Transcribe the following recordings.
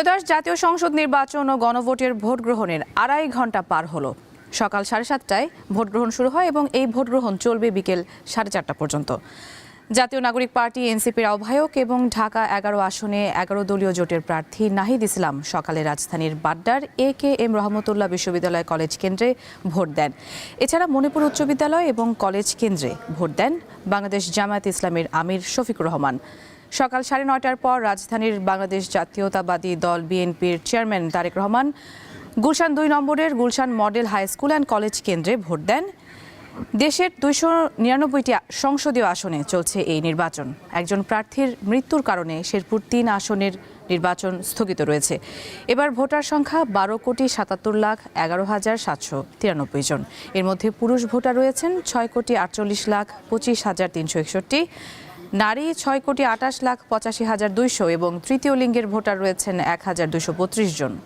ত্রয়োদশ জাতীয় সংসদ নির্বাচন ও গণভোটের ভোট গ্রহণের আড়াই ঘণ্টা পার হলো। সকাল সাড়ে সাতটায় ভোট গ্রহণ শুরু হয় এবং এই ভোট গ্রহণ চলবে বিকেল সাড়ে চারটা পর্যন্ত। জাতীয় নাগরিক পার্টি, এনসিপির আহ্বায়ক এবং ঢাকা এগারো আসনে এগারো দলীয় জোটের প্রার্থী নাহিদ ইসলাম সকালে রাজধানীর বাড্ডার এ কে এম রহমতুল্লাহ বিশ্ববিদ্যালয় কলেজ কেন্দ্রে ভোট দেন। এছাড়া মণিপুর উচ্চ বিদ্যালয় এবং কলেজ কেন্দ্রে ভোট দেন বাংলাদেশ জামায়াত ইসলামের আমির শফিকুর রহমান। সকাল সাড়ে নয়টার পর রাজধানীর বাংলাদেশ জাতীয়তাবাদী দল বিএনপির চেয়ারম্যান তারেক রহমান গুলশান দুই নম্বরের Gulshan model high school and college কেন্দ্রে ভোট দেন। দেশের দুইশো নিরানব্বইটি সংসদীয় আসনে চলছে এই নির্বাচন। একজন প্রার্থীর মৃত্যুর কারণে শেরপুর তিন আসনের নির্বাচন স্থগিত রয়েছে। এবার ভোটার সংখ্যা বারো কোটি সাতাত্তর লাখ এগারো হাজার সাতশো তিরানব্বই জন। এর মধ্যে পুরুষ ভোটার রয়েছেন ছয় কোটি আটচল্লিশ লাখ পঁচিশ হাজার তিনশো একষট্টি। নারী ছয় কোটি আটাশ লাখ পঁচাশি হাজার দুইশো এবং তৃতীয় লিঙ্গের ভোটার রয়েছেন এক হাজার দুইশো বত্রিশ জন।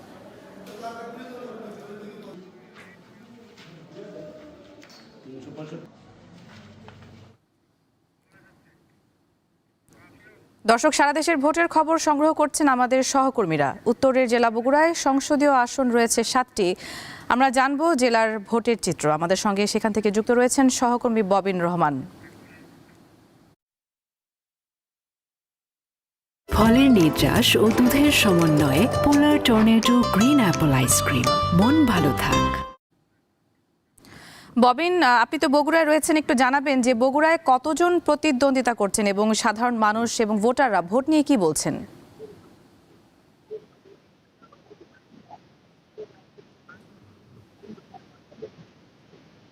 দর্শক, সারা দেশের ভোটের খবর সংগ্রহ করছেন আমাদের সহকর্মীরা। উত্তরের জেলা বগুড়ায় সংসদীয় আসন রয়েছে সাতটি। আমরা জানব জেলার ভোটের চিত্র। আমাদের সঙ্গে সেখান থেকে যুক্ত রয়েছেন সহকর্মী ববিন রহমান। ফলের নির্যাস ও দুধের সমন্বয়ে Polar Tornado green apple ice cream মন ভালো থাক। ববিন আপনি তো বগুড়ায় রয়েছেন একটু জানাবেন যে বগুড়ায় কতজন প্রতিদ্বন্দ্বিতা করছেন এবং সাধারণ মানুষ এবং ভোটাররা ভোট নিয়ে কি বলছেন?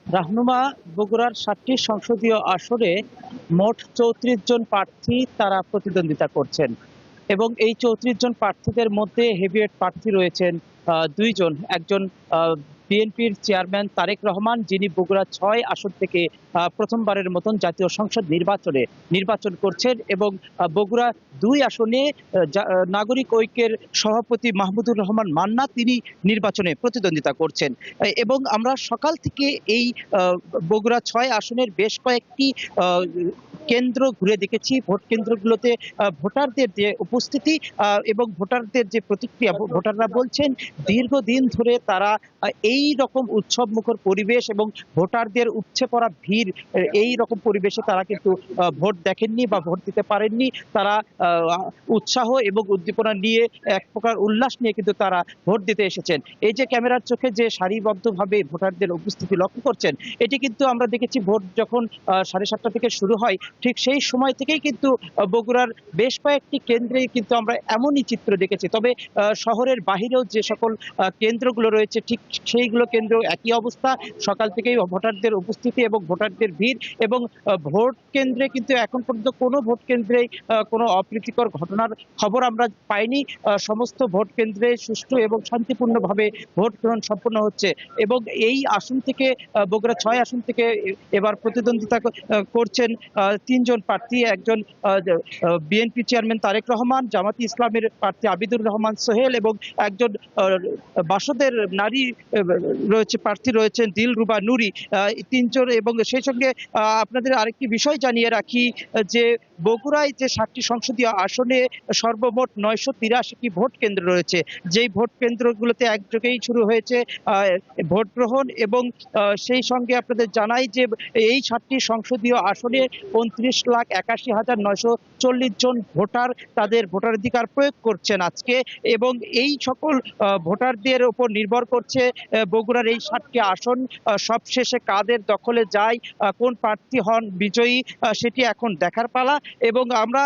রাহনুমা বগুড়ার সাতটি সংসদীয় আসনে মোট চৌত্রিশ জন প্রার্থী তারা প্রতিদ্বন্দ্বিতা করছেন। এবং এই চৌত্রিশ জন প্রার্থীদের মধ্যে হেভিওয়েট প্রার্থী রয়েছেন দুইজন। একজন বিএনপির চেয়ারম্যান তারেক রহমান, যিনি বগুড়া ছয় আসন থেকে প্রথমবারের মতন জাতীয় সংসদ নির্বাচনে নির্বাচন করছেন এবং বগুড়া দুই আসনে নাগরিক ঐক্যের সভাপতি মাহমুদুর রহমান মান্না তিনি নির্বাচনে প্রতিদ্বন্দ্বিতা করছেন। এবং আমরা সকাল থেকে এই বগুড়া ছয় আসনের বেশ কয়েকটি কেন্দ্র ঘুরে দেখেছি। ভোট কেন্দ্রগুলোতে ভোটারদের যে উপস্থিতি এবং ভোটারদের যে প্রতিক্রিয়া ভোটাররা বলছেন, দীর্ঘদিন ধরে তারা এই রকম উৎসব মুখর পরিবেশ এবং ভোটারদের উপচে পড়া ভিড় এই রকম পরিবেশে তারা কিন্তু ভোট দেখেননি বা ভোট দিতে পারেননি। তারা উৎসাহ এবং উদ্দীপনা নিয়ে এক প্রকার উল্লাস নিয়ে কিন্তু তারা ভোট দিতে এসেছেন। এই যে ক্যামেরার চোখে যে সারিবদ্ধভাবে ভোটারদের উপস্থিতি লক্ষ্য করছেন, এটি কিন্তু আমরা দেখেছি ভোট যখন সাড়ে সাতটা থেকে শুরু হয় ঠিক সেই সময় থেকেই কিন্তু বগুড়ার বেশ কয়েকটি কেন্দ্রে কিন্তু আমরা এমনই চিত্র দেখেছি। তবে শহরের বাহিরেও যে সকল কেন্দ্রগুলো রয়েছে, ঠিক সেইগুলো কেন্দ্র একই অবস্থা। সকাল থেকেই ভোটারদের উপস্থিতি এবং ভোটারদের ভিড় এবং ভোট কেন্দ্রে কিন্তু এখন পর্যন্ত কোনো ভোট কেন্দ্রেই কোনো অপ্রীতিকর ঘটনার খবর আমরা পাইনি। সমস্ত ভোট কেন্দ্রে সুষ্ঠু এবং শান্তিপূর্ণভাবে ভোট গ্রহণ সম্পন্ন হচ্ছে এবং এই আসন থেকে বগুড়া ছয় আসন থেকে এবার প্রতিদ্বন্দ্বিতা করছেন তিনজন প্রার্থী, একজন বিএনপি চেয়ারম্যান তারেক রহমান, জামাতি ইসলামের প্রার্থী আবিদুর রহমান সোহেল এবং একজন বাসদের নারী রয়েছে, প্রার্থী রয়েছেন দিল রুবা নুরি তিনজন এবং সেই সঙ্গে আপনাদের আরেকটি বিষয় জানিয়ে রাখি যে বগুড়ায় যে সাতটি সংসদীয় আসনে সর্বমোট নয়শো তিরাশিটি ভোট কেন্দ্র রয়েছে, যেই ভোট কেন্দ্রগুলোতে একযোগেই শুরু হয়েছে ভোট গ্রহণ এবং সেই সঙ্গে আপনাদের জানাই যে এই সাতটি সংসদীয় আসনে উনত্রিশ লাখ একাশি হাজার নয়শো চল্লিশ জন ভোটার তাদের ভোটাধিকার প্রয়োগ করছেন আজকে এবং এই সকল ভোটারদের উপর নির্ভর করছে বগুড়ার এই সাতটি আসন সবশেষে কাদের দখলে যায় কোন প্রার্থী হন বিজয়ী সেটি এখন দেখার পালা। এবং আমরা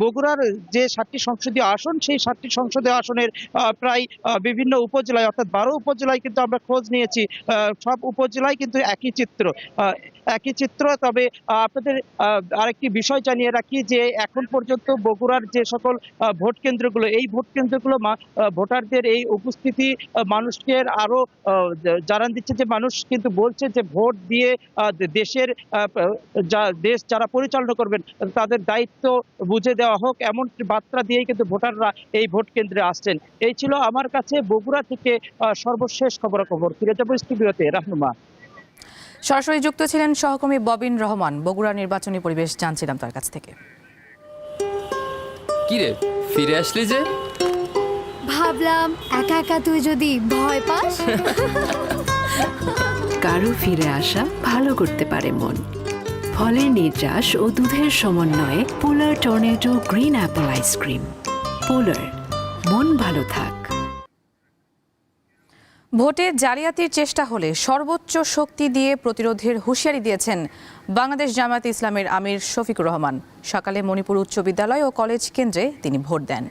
বগুড়ার যে সাতটি সংসদীয় আসন, সেই সাতটি সংসদীয় আসনের প্রায় বিভিন্ন উপজেলায়, অর্থাৎ বারো উপজেলায় কিন্তু আমরা খোঁজ নিয়েছি। সব উপজেলায় কিন্তু একই চিত্র। একই চিত্র। তবে আপনাদের আরেকটি বিষয় জানিয়ে রাখি যে, এখন পর্যন্ত বগুড়ার যে সকল ভোট কেন্দ্রগুলো, এই ভোট কেন্দ্রগুলো ভোটারদের এই উপস্থিতি মানুষকে আরও জানান দিচ্ছে যে, মানুষ কিন্তু বলছে যে, ভোট দিয়ে দেশের দেশ যারা পরিচালনা করবেন, তাদের দায়িত্ব বুঝে দেওয়া হোক, এমন বার্তা দিয়েই কিন্তু ভোটাররা এই ভোট কেন্দ্রে আসছেন। এই ছিল আমার কাছে বগুড়া থেকে সর্বশেষ খবরাখবর। ফিরে যাব স্টুডিওতে রাহনুমা সরাসরি যুক্ত ছিলেন সহকর্মী ববিন রহমান। বগুড়া নির্বাচনী পরিবেশ জানছিলাম তার কাছ থেকে। কিরে ফিরে আসলি যে? ভাবলাম একা একা তুই যদি ভয় পাস? কারও ফিরে আসা ভালো করতে পারে মন। ফলের নির্যাস ও দুধের সমন্বয়ে Polar Tornado green apple ice cream. Polar মন ভালো থাক। ভোটে জালিয়াতির চেষ্টা হলে সর্বোচ্চ শক্তি দিয়ে প্রতিরোধের হুঁশিয়ারি দিয়েছেন বাংলাদেশ জামায়াত ইসলামের আমির শফিকুর রহমান। সকালে মণিপুর উচ্চ বিদ্যালয় ও কলেজ কেন্দ্রে তিনি ভোট দেন।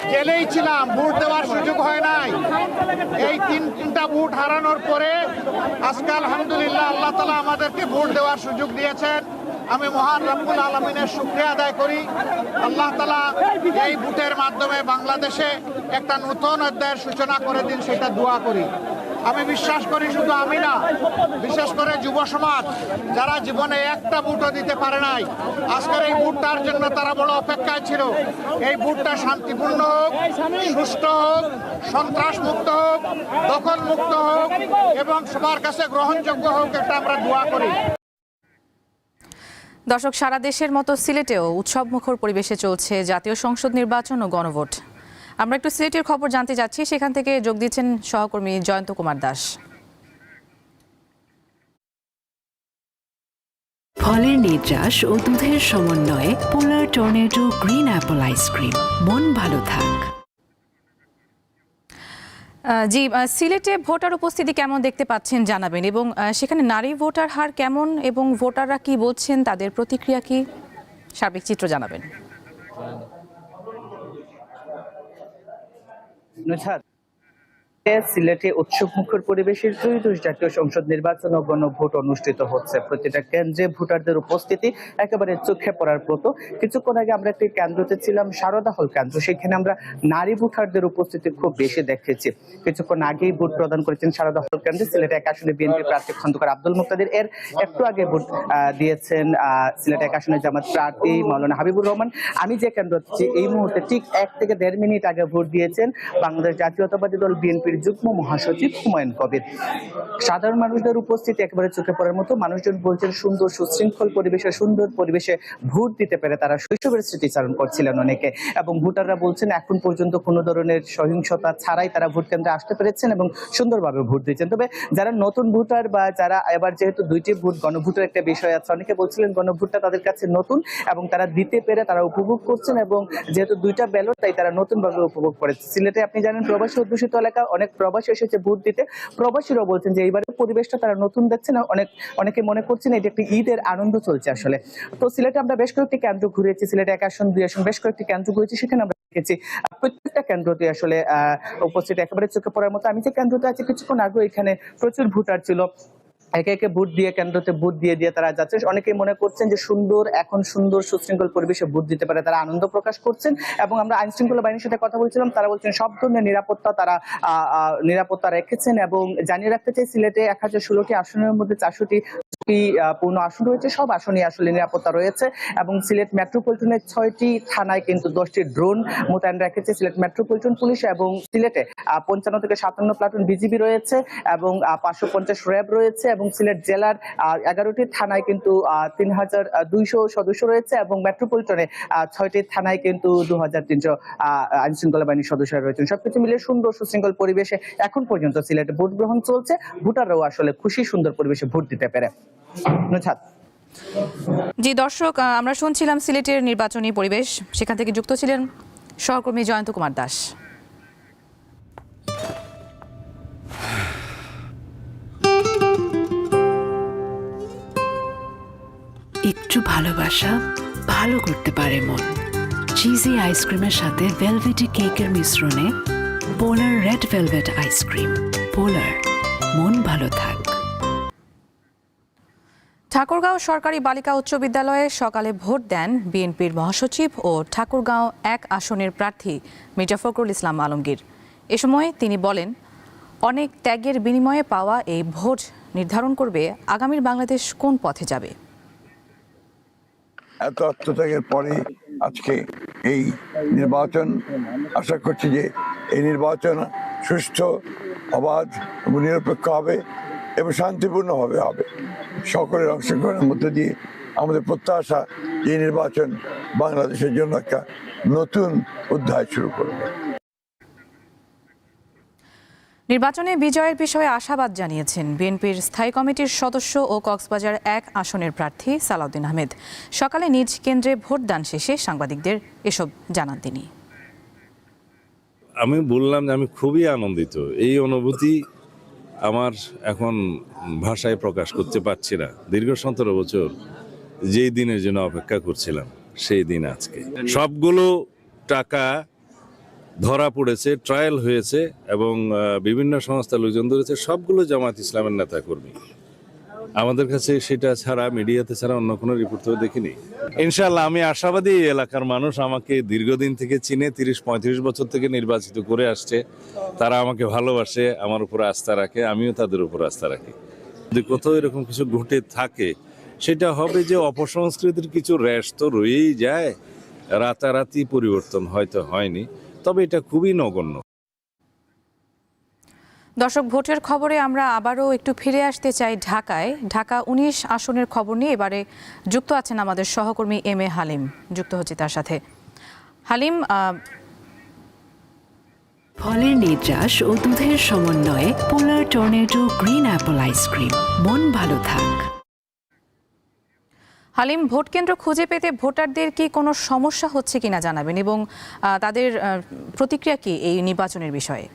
জেলেই ছিলাম, ভোট দেওয়ার সুযোগ হয় নাই। এই তিন তিনটা ভোট হারানোর পরে আজকে আলহামদুলিল্লাহ আল্লাহ তালা আমাদেরকে ভোট দেওয়ার সুযোগ দিয়েছেন। আমি মহান রব্বুল আলমিনের শুক্রিয়া আদায় করি। আল্লাহ তালা এই ভোটের মাধ্যমে বাংলাদেশে একটা নতুন অধ্যায়ের সূচনা করে দিন, সেটা দোয়া করি। আমি বিশ্বাস করি শুধু আমি না, বিশেষ করে যুব সমাজ, যারা জীবনে একটা ভোটও দিতে পারে নাই, আজকের এই ভোটটার জন্য তারা বড় অপেক্ষায় ছিল। এই ভোটটা শান্তিপূর্ণ হোক, সুষ্ঠু হোক সন্ত্রাস মুক্ত হোক দখল মুক্ত হোক, এবং সবার কাছে গ্রহণযোগ্য হোক, এটা আমরা দোয়া করি। দর্শক, সারা দেশের মতো সিলেটেও উৎসবমুখর পরিবেশে চলছে জাতীয় সংসদ নির্বাচন ও গণভোট। আমরা একটু সিলেটের খবর জানতে যাচ্ছি। সেখান থেকে যোগ দিচ্ছেন সহকর্মী জয়ন্ত কুমার দাস। ফলের নির্যাস ও দুধের সমন্বয়ে Polar Tornado green apple ice cream. মন ভালো থাক। জি সিলেটে ভোটার উপস্থিতি কেমন দেখতে পাচ্ছেন জানাবেন? এবং সেখানে নারী ভোটার হার কেমন এবং ভোটাররা কি বলছেন, তাদের প্রতিক্রিয়া কি? সার্বিক চিত্র জানাবেন। নুসহাত সিলেটে উৎসবমুখর পরিবেশে ত্রয়োদশ জাতীয় সংসদ নির্বাচন ও গণভোট অনুষ্ঠিত হচ্ছে। প্রতিটা কেন্দ্রে ভোটারদের উপস্থিতি একেবারে চোখে পড়ার মতো। কিছুক্ষণ আগে আমরা একটি কেন্দ্রতে ছিলাম, সারদা হল কেন্দ্র। সেখানে আমরা নারী ভোটারদের উপস্থিতি খুব বেশি দেখেছি। কিছুক্ষণ আগেই ভোট প্রদান করেছেন সারদা হল কেন্দ্রে সিলেট এক আসনে বিএনপি প্রার্থী খন্দকার আব্দুল মুক্তাদির। এর একটু আগে ভোট দিয়েছেন সিলেট এক আসনে জামাত প্রার্থী মাওলানা হাবিবুর রহমান। আমি যে কেন্দ্র এই মুহূর্তে ঠিক এক থেকে দেড় মিনিট আগে ভোট দিয়েছেন বাংলাদেশ জাতীয়তাবাদী দল, বিএনপির যুগ্ম মহাসচিব হুমায়ুন কবির। সাধারণ মানুষদের উপস্থিতি একেবারে চোখে পড়ার মতো, মানুষজন বলছেন সুন্দর, সুশৃঙ্খল পরিবেশে, সুন্দর পরিবেশে ভোট দিতে পেরে তারা শৈশবের স্মৃতিচারণ করছিলেন অনেকে। এবং ভোটাররা বলছেন, এখন পর্যন্ত কোনো ধরনের সহিংসতা ছাড়াই তারা ভোট কেন্দ্রে আসতে পেরেছেন এবং সুন্দরভাবে ভোট দিয়েছেন। তবে যারা নতুন ভোটার বা যারা এবার যেহেতু দুইটি ভোট, গণভোটের একটা বিষয় আছে, অনেকে বলছিলেন গণভোটটা তাদের কাছে নতুন এবং তারা দিতে পেরে তারা উপভোগ করছেন এবং যেহেতু দুইটা ব্যালট, তাই তারা নতুনভাবে উপভোগ করেছে। সিলেটে আপনি জানেন, প্রবাসী অধ্যুষিত এলাকা অনেক প্রবাসী এসেছে ভোট দিতে। প্রবাসীরাও বলছেন যে এইবারের পরিবেশটা তারা নতুন দেখছেন অনেক, অনেকে মনে করছেন এটি একটি ঈদের আনন্দ চলছে আসলে। তো সিলেটে আমরা বেশ কয়েকটি কেন্দ্র ঘুরেছি। সিলেটে এক আসন, দুই আসন, বেশ কয়েকটি কেন্দ্র ঘুরেছি, সেখানে আমরা দেখেছি। প্রত্যেকটা কেন্দ্রতে আসলে উপস্থিত একেবারে চোখে পড়ার মতো। আমি যে কেন্দ্রতে আছি কিছুক্ষণ আগে এখানে প্রচুর ভোটার ছিল। একে একে ভোট দিয়ে কেন্দ্রতে ভোট দিয়ে দিয়ে তারা যাচ্ছে। অনেকেই মনে করছেন যে সুন্দর, এখন সুন্দর সুশৃঙ্খল পরিবেশে ভোট দিতে পারে। তারা আনন্দ প্রকাশ করছেন এবং আমরা আইন শৃঙ্খলা বাহিনীর সাথে কথা বলছিলাম। তারা বলছেন সব ধরনের নিরাপত্তা তারা নিরাপত্তা রেখেছেন এবং জানিয়ে রাখতে চাই, সিলেটে এক হাজার ষোলোটি আসনের মধ্যে চারশোটি পূর্ণ আসন রয়েছে। সব আসনই আসলে নিরাপত্তা রয়েছে এবং সিলেট মেট্রোপলিটনের ছয়টি থানায় কিন্তু দশটি ড্রোন মোতায়েন রেখেছে সিলেট মেট্রোপলিটন পুলিশ এবং সিলেটে পঞ্চান্ন থেকে সাতান্ন প্লাটুন বিজিবি রয়েছে এবং পাঁচশো পঞ্চাশ র্যাব রয়েছে এবং সিলেট জেলার এগারোটি থানায় কিন্তু তিন হাজার দুইশো সদস্য রয়েছে এবং মেট্রোপলিটনে ছয়টি থানায় কিন্তু দু হাজার তিনশো আইন শৃঙ্খলা বাহিনীর সদস্যরা রয়েছেন। সবকিছু মিলে সুন্দর সুশৃঙ্খল পরিবেশে এখন পর্যন্ত সিলেটে ভোট গ্রহণ চলছে। ভোটাররাও আসলে খুশি সুন্দর পরিবেশে ভোট দিতে পেরে। জি, দর্শক আমরা শুনছিলাম সিলেটের নির্বাচনী পরিবেশ। সেখান থেকে যুক্ত ছিলেন সহকর্মী জয়ন্ত কুমার দাস। একটু ভালোবাসা ভালো করতে পারে মন। চিজি আইসক্রিমের সাথে ভেলভেটি কেকের মিশ্রণে Polar red velvet ice cream Polar মন ভালো থাক। ঠাকুরগাঁও সরকারি বালিকা উচ্চ বিদ্যালয়ে সকালে ভোট দেন বিএনপির মহাসচিব ও ঠাকুরগাঁও এক আসনের প্রার্থী মির্জা ফখরুল ইসলাম আলমগীর। এ সময় তিনি বলেন, অনেক ত্যাগের বিনিময়ে পাওয়া এই ভোট নির্ধারণ করবে আগামীর বাংলাদেশ কোন পথে যাবে? এত আত্মত্যাগের পরে আজকে এই নির্বাচন। আশা করছি যে এই নির্বাচন সুষ্ঠু, অবাধ এবং নিরপেক্ষ হবে এবং শান্তিপূর্ণভাবে হবে। সকলের অংশগ্রহণের মধ্যে দিয়ে আমাদের প্রত্যাশা এই নির্বাচন বাংলাদেশের জন্য একটা নতুন অধ্যায় শুরু করবে। নির্বাচনে বিজয়ের বিষয়ে আশাবাদ জানিয়েছেন বিএনপির স্থায়ী কমিটির সদস্য ও কক্সবাজার এক আসনের প্রার্থী সালাউদ্দিন আহমেদ। সকালে নিজ কেন্দ্রে ভোটদান শেষে সাংবাদিকদের এসব জানান তিনি। আমি বললাম যে আমি খুবই আনন্দিত। এই অনুভূতি আমার এখন ভাষায় প্রকাশ করতে পারছি না। দীর্ঘ সতেরো বছর যেই দিনের জন্য অপেক্ষা করছিলাম, সেই দিন আজকে। সবগুলো টাকা ধরা পড়েছে ট্রায়াল হয়েছে এবং বিভিন্ন সংস্থা লোকজন ধরেছে, সবগুলো জামাত ইসলামের নেতা কর্মী আমাদের কাছে সেটা ছাড়া, মিডিয়াতে ছাড়া অন্য কোনো রিপোর্ট তো দেখিনি। ইনশাল্লাহ আমি আশাবাদী এলাকার মানুষ, আমাকে দীর্ঘদিন থেকে চিনে, তিরিশ, পঁয়ত্রিশ বছর থেকে নির্বাচিত করে আসছে। তারা আমাকে ভালোবাসে, আমার উপর আস্থা রাখে, আমিও তাদের উপর আস্থা রাখি। যদি কোথাও এরকম কিছু ঘটে থাকে, সেটা হবে যে অপসংস্কৃতির কিছু র্যাশ তো রয়েই যায়। রাতারাতি পরিবর্তন হয়তো হয়নি। তবে এটা খুবই নগণ্য। দর্শক ভোটের খবরে আমরা আবারও একটু ফিরে আসতে চাই ঢাকায়। ঢাকা উনিশ আসনের খবর নিয়ে এবারে যুক্ত আছেন আমাদের সহকর্মী এম এ হালিম। যুক্ত হচ্ছে তার সাথে। হালিম আহ, ফলের নির্যাস ও দুধের সমন্বয়ে Polar Tornado green apple ice cream. মন ভালো থাক। হালিম, ভোট কেন্দ্র খুঁজে পেতে ভোটারদের কি কোনো সমস্যা হচ্ছে কিনা জানাবেন এবং তাদের প্রতিক্রিয়া কি এই নির্বাচনের বিষয়ে?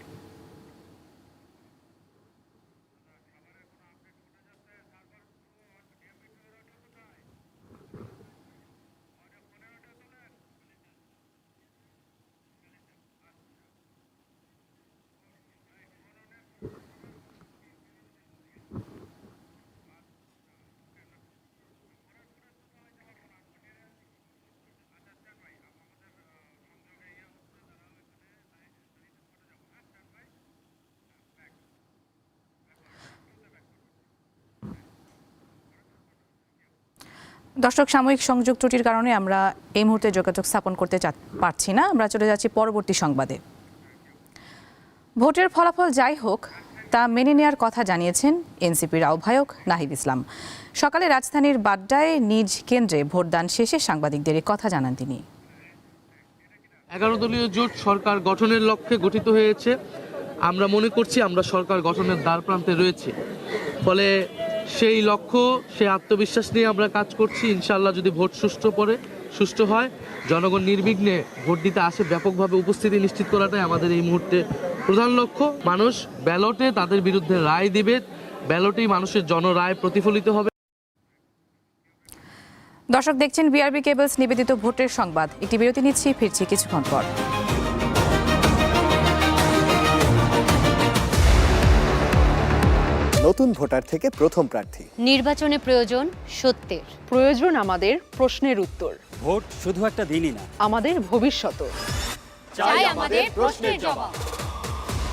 দর্শক, সাময়িক সংযোগ ত্রুটির কারণে আমরা এই মুহূর্তে যোগাযোগ স্থাপন করতে পারছি না। আমরা চলে যাচ্ছি পরবর্তী সংবাদে। ভোটের ফলাফল যাই হোক, তা মেনে নেওয়ার কথা জানিয়েছেন এনসিপির আহ্বায়ক নাহিদ ইসলাম। সকালে রাজধানীর বাড্ডায় নিজ কেন্দ্রে ভোটদান শেষে সাংবাদিকদের কথা জানান তিনি। এগারো দলীয় জোট সরকার গঠনের লক্ষ্যে গঠিত হয়েছে। আমরা মনে করছি আমরা সরকার গঠনের দ্বার প্রান্তে রয়েছি। ফলে সেই লক্ষ্য, সেই আত্মবিশ্বাস নিয়ে আমরা কাজ করছি। ইনশাল্লাহ যদি ভোট সুষ্ঠু পড়ে, সুষ্ঠু হয়, জনগণ নির্বিঘ্নে ভোট দিতে আসে, ব্যাপকভাবে উপস্থিতি নিশ্চিত করাটাই আমাদের এই মুহূর্তে প্রধান লক্ষ্য। মানুষ ব্যালটে তাদের বিরুদ্ধে রায় দিবে, ব্যালটেই মানুষের জনরায় প্রতিফলিত হবে। দর্শক দেখছেন বিআরবি কেবলস নিবেদিত ভোটের সংবাদ। একটি বিরতি নিচ্ছি, ফিরছি কিছুক্ষণ পর। নতুন ভোটার থেকে প্রথম প্রার্থী। নির্বাচনে প্রয়োজন সত্যের। প্রয়োজন আমাদের প্রশ্নের উত্তর। ভোট শুধু একটা দিনই না। আমাদের ভবিষ্যৎ চাই আমাদের প্রশ্নের জবাব।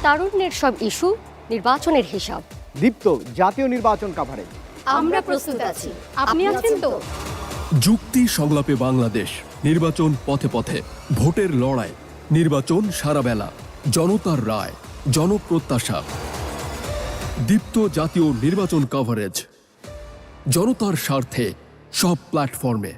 তারুণ্যের সব ইস্যু নির্বাচনের হিসাব। দীপ্ত জাতীয় নির্বাচন কাভারেজ আমরা প্রস্তুত আছি। আপনি আছেন তো? যুক্তি সংলাপে বাংলাদেশ নির্বাচন পথে পথে ভোটের লড়াই নির্বাচন সারাবেলা জনতার রায় জনপ্রত্যাশা। দীপ্ত জাতীয় নির্বাচন কভারেজ জনতার স্বার্থে সব প্ল্যাটফর্মে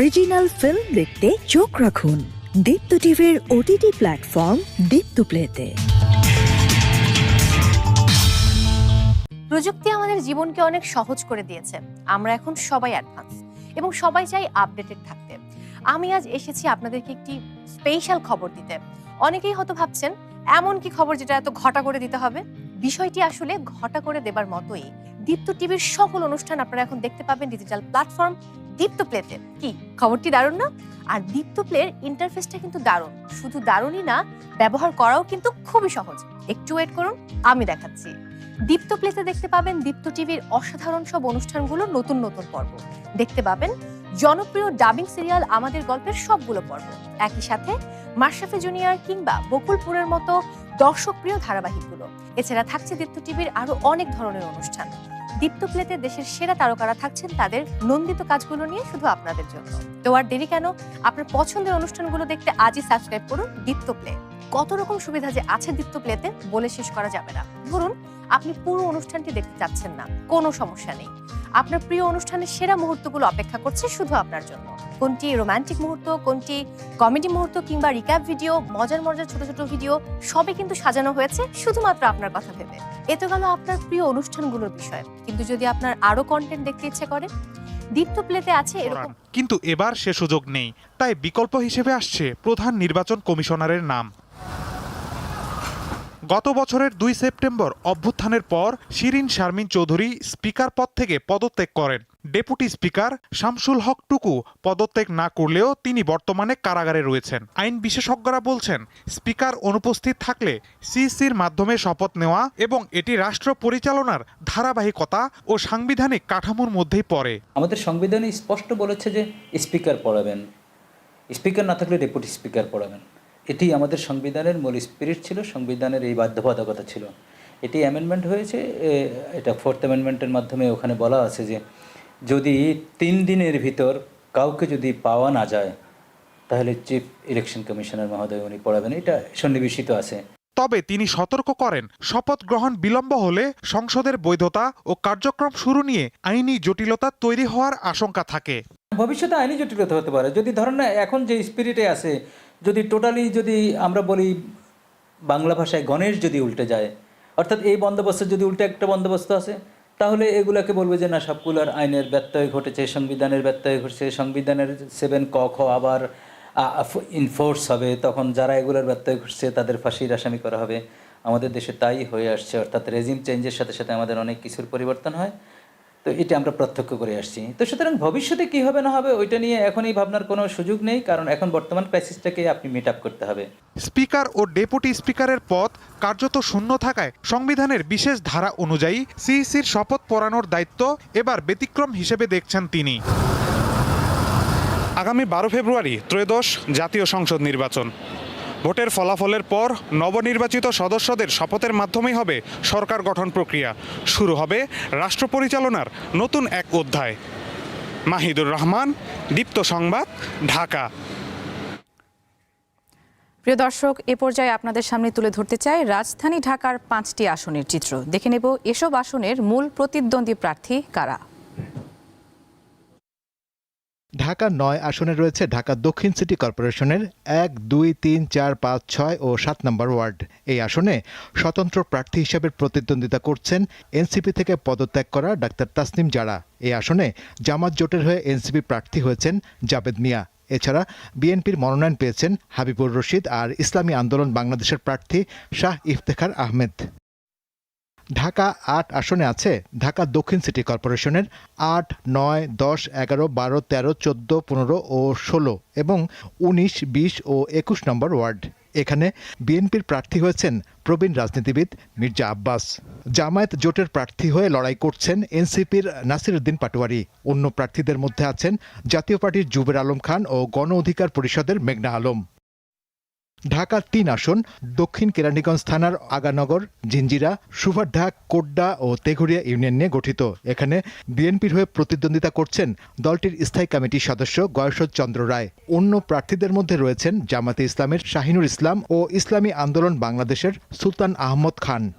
অরিজিনাল ফিল্ম দেখতে চোখ রাখুন। দীপ্ত টিভির ওটিটি প্ল্যাটফর্ম দীপ্ত প্লেতে প্রযুক্তি আমাদের জীবনকে অনেক সহজ করে দিয়েছে। আমরা এখন সবাই অ্যাডভান্স এবং সবাই চাই আপডেটেড থাকতে। আমি আজ এসেছি আপনাদেরকে একটি স্পেশাল খবর দিতে। অনেকেই হয়তো ভাবছেন, এমন কি খবর যেটা এত ঘটা করে দিতে হবে? বিষয়টি আসলে ঘটা করে দেবার মতোই দীপ্ত টিভির সকল অনুষ্ঠান আপনারা এখন দেখতে পাবেন ডিজিটাল প্ল্যাটফর্ম দীপ্ত প্লেতে কি? খবরটি দারুণ না? আর দীপ্ত প্লের ইন্টারফেসটা কিন্তু দারুণ। শুধু দারুণই না, ব্যবহার করাও কিন্তু খুবই সহজ। একটু ওয়েট করুন, আমি দেখাচ্ছি। দীপ্ত প্লেতে দেখতে পাবেন দীপ্ত টিভির অসাধারণ সব অনুষ্ঠানগুলো নতুন নতুন পর্ব। দেখতে পাবেন জনপ্রিয় ডাবিং সিরিয়াল আমাদের গল্পের সবগুলো পর্ব। একই সাথে মাশরাফি জুনিয়র কিংবা বকুলপুরের মতো দর্শকপ্রিয় ধারাবাহিকগুলো। এছাড়া থাকছে দীপ্ত টিভির আরও অনেক ধরনের অনুষ্ঠান। দীপ্ত প্লেতে দেশের সেরা তারকারা থাকছেন তাদের নন্দিত কাজগুলো নিয়ে শুধু আপনাদের জন্য। তো আর দেরি কেন? আপনার পছন্দের অনুষ্ঠানগুলো দেখতে আজই সাবস্ক্রাইব করুন দীপ্ত প্লে। কত রকম সুবিধা যে আছে দীপ্ত প্লেতে বলে শেষ করা যাবে না। ধরুন আপনি পুরো অনুষ্ঠানটি দেখতে চাচ্ছেন না কোনো সমস্যা নেই। আপনার প্রিয় অনুষ্ঠানের সেরা মুহূর্তগুলো অপেক্ষা করছে শুধু আপনার জন্য। কোনটি রোমান্টিক মুহূর্ত কোনটি কমেডি মুহূর্ত কিংবা রিক্যাপ ভিডিও মজার মজার ছোট ছোট ভিডিও সবই কিন্তু সাজানো হয়েছে শুধুমাত্র আপনার কথা ভেবে। এ তো গেল আপনার প্রিয় অনুষ্ঠানগুলোর বিষয়। কিন্তু যদি আপনার আরও কন্টেন্ট দেখতে ইচ্ছে করে দীপ্ত প্লেতে আছে এরকম কিন্তু এবার সে সুযোগ নেই। তাই বিকল্প হিসেবে আসছে প্রধান নির্বাচন কমিশনারের নাম। গত বছরের দুই সেপ্টেম্বর অভ্যুত্থানের পর শিরিন শারমিন চৌধুরী স্পিকার পদ থেকে পদত্যাগ করেন। ডেপুটি স্পিকার শামসুল হক টুকু পদত্যাগ না করলেও তিনি বর্তমানে কারাগারে রয়েছেন। আইন বিশেষজ্ঞরা বলছেন, স্পিকার অনুপস্থিত থাকলে সিসির মাধ্যমে শপথ নেওয়া এবং এটি রাষ্ট্র পরিচালনার ধারাবাহিকতা ও সাংবিধানিক কাঠামোর মধ্যেই পড়ে। আমাদের সংবিধানে স্পষ্ট বলেছে যে স্পিকার পড়াবেন। স্পিকার না থাকলে ডেপুটি স্পিকার পড়াবেন। এটি আমাদের সংবিধানের মূল স্পিরিট ছিল সংবিধানের এই বাধ্যবাধকতা ছিল। এটি অ্যামেন্ডমেন্ট হয়েছে এটা ফোর্থ অ্যামেন্ডমেন্টের মাধ্যমে ওখানে বলা আছে যে যদি তিন দিনের ভিতর কাউকে যদি পাওয়া না যায় তাহলে চিফ ইলেকশন কমিশনার মহোদয় উনি পড়াবেন। এটা সন্নিবেশিত আছে। তবে তিনি সতর্ক করেন শপথ গ্রহণ বিলম্ব হলে সংসদের বৈধতা ও কার্যক্রম শুরু নিয়ে আইনি জটিলতা তৈরি হওয়ার আশঙ্কা থাকে। ভবিষ্যতে আইনি জটিলতা হতে পারে। যদি ধরেন না এখন যে স্পিরিটে আছে যদি টোটালি যদি আমরা বলি বাংলা ভাষায় গণেশ যদি উল্টে যায়, অর্থাৎ এই বন্দোবস্তের যদি উল্টে একটা বন্দোবস্ত আছে, তাহলে এগুলাকে বলবে যে না সবগুলোর আইনের ব্যত্যয় ঘটেছে সংবিধানের ব্যত্যয় ঘটেছে সংবিধানের সেভেন ক, খ আবার ইনফোর্স হবে, তখন যারা এগুলোর ব্যত্যয় ঘটছে তাদের ফাঁসির আসামি করা হবে। আমাদের দেশে তাই হয়ে আসছে, অর্থাৎ রেজিম চেঞ্জের সাথে সাথে আমাদের অনেক কিছুর পরিবর্তন হয়। তো এটা আমরা প্রত্যক্ষ করে আসছি। তো সুতরাং ভবিষ্যতে কী হবে না হবে ওইটা নিয়ে এখনই ভাবনার কোনো সুযোগ নেই কারণ এখন বর্তমান ক্রাইসিসটাকে আপনি মিট আপ করতে হবে। স্পিকার ও ডেপুটি স্পিকারের পদ কার্যত শূন্য থাকায় সংবিধানের বিশেষ ধারা অনুযায়ী সিইসির শপথ পড়ানোর দায়িত্ব এবার ব্যতিক্রম হিসেবে দেখছেন তিনি। আগামী বারো ফেব্রুয়ারি ত্রয়োদশ জাতীয় সংসদ নির্বাচন। ভোটের ফলাফলের পর নবনির্বাচিত সদস্যদের শপথের মাধ্যমেই হবে সরকার গঠন প্রক্রিয়া। শুরু হবে রাষ্ট্র পরিচালনার নতুন এক অধ্যায়। মাহিদুর রহমান, দীপ্ত সংবাদ, ঢাকা। প্রিয় দর্শক, এ পর্যায়ে আপনাদের সামনে তুলে ধরতে চাই রাজধানী ঢাকার পাঁচটি আসনের চিত্র। দেখে নেব এসব আসনের মূল প্রতিদ্বন্দ্বী প্রার্থী কারা। ঢাকা নয় আসনে রয়েছে ঢাকা দক্ষিণ সিটি কর্পোরেশনের এক, দুই, তিন, চার, পাঁচ, ছয় ও সাত নম্বর ওয়ার্ড। এই আসনে স্বতন্ত্র প্রার্থী হিসেবে প্রতিদ্বন্দ্বিতা করছেন এনসিপি থেকে পদত্যাগ করা ডাক্তার তাসনিম জারা। এই আসনে জামাত জোটের হয়ে এনসিপি প্রার্থী হয়েছেন জাবেদ মিয়া। এছাড়া বিএনপির মনোনয়ন পেয়েছেন হাবিবুর রশিদ আর ইসলামী আন্দোলন বাংলাদেশের প্রার্থী শাহ ইফতেখার আহমেদ। ঢাকা আট আসনে আছে, ঢাকা দক্ষিণ সিটি কর্পোরেশনের আট, নয়, দশ, এগারো, বারো, তেরো, চোদ্দ, পনেরো ও ষোলো এবং উনিশ, বিশ ও একুশ নম্বর ওয়ার্ড। এখানে বিএনপির প্রার্থী হয়েছেন প্রবীণ রাজনীতিবিদ মির্জা আব্বাস। জামায়াত জোটের প্রার্থী হয়ে লড়াই করছেন এনসিপির নাসির উদ্দিন পাটোয়ারি। অন্য প্রার্থীদের মধ্যে আছেন জাতীয় পার্টির জুবের আলম খান ও গণ অধিকার পরিষদের মেঘনা আলম। ঢাকার তিন আসন, দক্ষিণ কেরানীগঞ্জ থানার আগানগর, জিঞ্জিরা সুভারঢা কোড্ডা ও তেঘুরিয়া ইউনিয়ন নিয়ে গঠিত। এখানে বিএনপির হয়ে প্রতিদ্বন্দ্বিতা করছেন দলটির স্থায়ী কমিটির সদস্য গয়সদ চন্দ্র রায়। অন্য প্রার্থীদের মধ্যে রয়েছেন জামাতে ইসলামের শাহিনুর ইসলাম ও ইসলামী আন্দোলন বাংলাদেশের সুলতান আহমদ খান।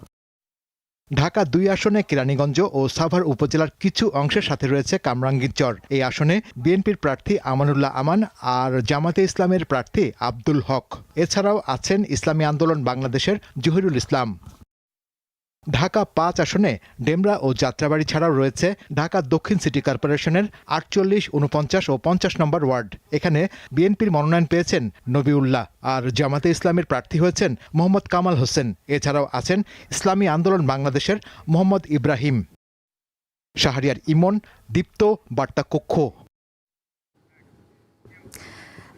ঢাকা দুই আসনে কেরানীগঞ্জ ও সাভার উপজেলার কিছু অংশের সাথে রয়েছে কামরাঙ্গীরচর এই আসনে বিএনপির প্রার্থী আমানুল্লাহ আমান আর জামাতে ইসলামের প্রার্থী আব্দুল হক। এছাড়াও আছেন ইসলামী আন্দোলন বাংলাদেশের জহিরুল ইসলাম। ঢাকা পাঁচ আসনে ডেমরা ও যাত্রাবাড়ি ছাড়াও রয়েছে ঢাকা দক্ষিণ সিটি কর্পোরেশনের আটচল্লিশ উনপঞ্চাশ ও পঞ্চাশ নম্বর ওয়ার্ড। এখানে বিএনপির মনোনয়ন পেয়েছেন নবিউল্লাহ আর জামাতে ইসলামের প্রার্থী হয়েছেন মোহাম্মদ কামাল হোসেন। এছাড়াও আছেন ইসলামী আন্দোলন বাংলাদেশের মোহাম্মদ ইব্রাহিম। শাহরিয়ার ইমন, দীপ্ত বার্তা কক্ষ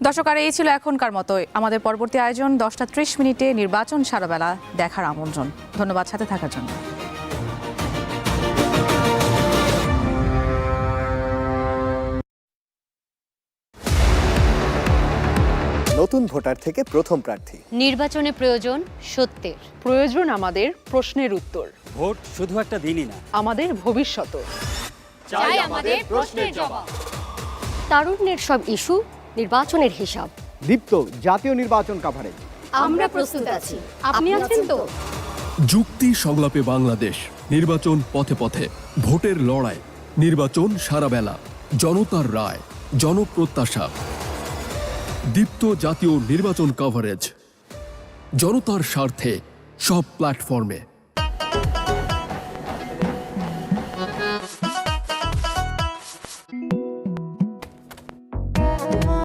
দর্শক আর এই ছিল এখনকার মতো আমাদের পরবর্তী আয়োজন দশটা ত্রিশ মিনিটে নির্বাচন সারাবেলা। দেখার আমন্ত্রণ। ধন্যবাদ সাথে থাকার জন্য। নতুন ভোটার থেকে প্রথম প্রার্থী। নির্বাচনে প্রয়োজন সত্যের। প্রয়োজন আমাদের প্রশ্নের উত্তর। ভোট শুধু একটা দিনই না। আমাদের ভবিষ্যৎ চাই আমাদের প্রশ্নের জবাব। তারুণ্যের সব ইস্যু নির্বাচনের হিসাব। দীপ্ত জাতীয় নির্বাচন কাভারেজ আমরা প্রস্তুত আছি। আপনি আছেন তো? যুক্তি সংলাপে বাংলাদেশ নির্বাচন পথে পথে ভোটের লড়াই নির্বাচন সারাবেলা জনতার রায় জনপ্রত্যাশা। দীপ্ত জাতীয় নির্বাচন কভারেজ জনতার স্বার্থে সব প্ল্যাটফর্মে